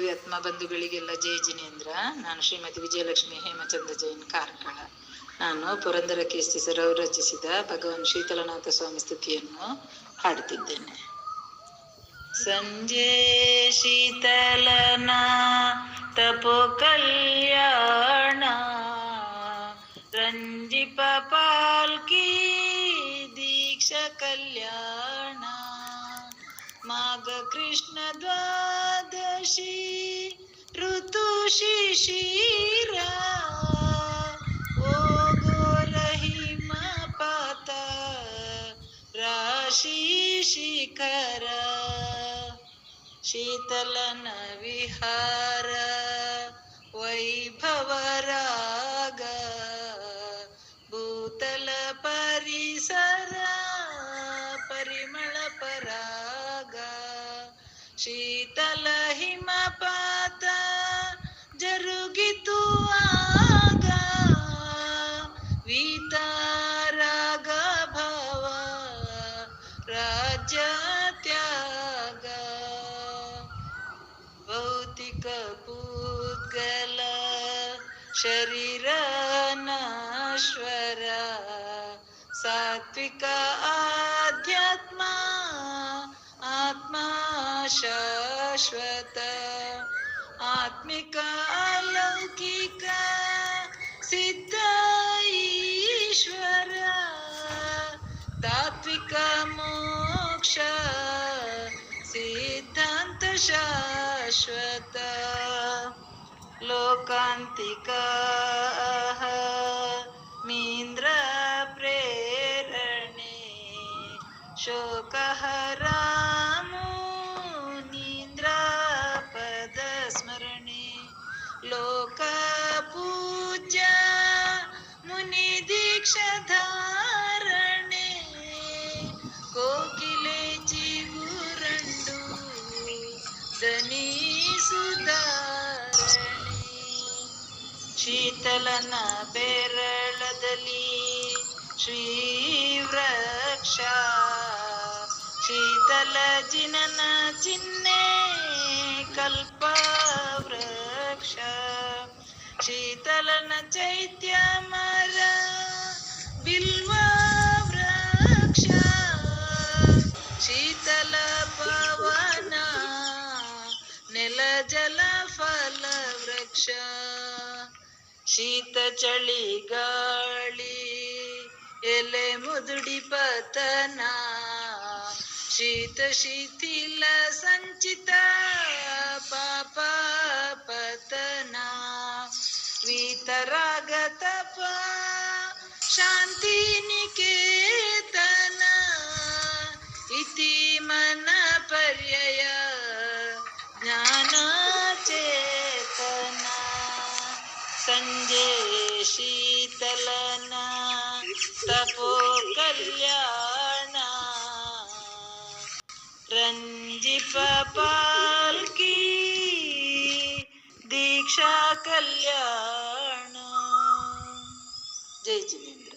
ಭವ್ಯಾತ್ಮ ಬಂಧುಗಳಿಗೆಲ್ಲ ಜಯ ಜಿನೇಂದ್ರ. ನಾನು ಶ್ರೀಮತಿ ವಿಜಯಲಕ್ಷ್ಮಿ ಹೇಮಚಂದ್ರ ಜೈನ್ ಕಾರ್ಕಳ. ನಾನು ಪುರಂದರ ಕೀರ್ತಿ ಸರವು ರಚಿಸಿದ ಭಗವಾನ್ ಶೀತಲನಾಥ ಸ್ವಾಮಿ ಸ್ತುತಿಯನ್ನು ಹಾಡುತ್ತಿದ್ದೇನೆ. ಸಂಜೆ ಶೀತಲನ ತಪೋ ಕಲ್ಯಾಣ ರಂಜಿಪ ಪಾಲ್ಕಿ ದೀಕ್ಷ ಕಲ್ಯಾಣ. माघ कृष्ण द्वादशी ऋतु शिशिरा। ओ गोरही मापात राशि शिखर। शीतलन विहार वैभवराग भूतल परिसर शीतल हिमपात जरुगितु आग। वीताराग भव राज्य त्याग। शरीर नश्वर सात्विक आध्यात्मा आत्मा शाश्वत आत्मिक अलौकिक सिद्ध ईश्वर तात्विक मोक्ष सिद्धांत शाश्वत लोकांतिक मीन्द्र प्रेरणे शोकः ಲೋಕ ಪೂಜ್ಯ ಮುನಿ ದೀಕ್ಷಾಧಾರಣೆ ಕೋಕಿಲೆ ಚಿಗುರಂಡು ದನಿ ಸುಧಾರಣೆ ಶೀತಲನ ಬೆರಳದಲ್ಲಿ ಶ್ರೀವೃಕ್ಷ ಶೀತಲ ಜಿನನ ಚಿಹ್ನೆ ಕಲ್ಪ ಶೀತಲನ ಚೈತ್ಯ ಮರ, ಬಿಲ್ವಾ ವೃಕ್ಷ ಶೀತಲ ಪವನ, ನೆಲ ಜಲ ಫಲ ವೃಕ್ಷ, ಶೀತ ಚಳಿ ಗಾಳಿ, ಎಲೆ ಮುದುಡಿ ಪತನ, ಶೀತ ಶಿಥಿಲ ಸಂಚಿತ चित्तरागतप शान्ति निकेतन इति मन पर्यय ज्ञानचेतना सञ्जय शीतलना तपो कल्याण रञ्जिपाल्की दीक्षा कल्याण 这几年的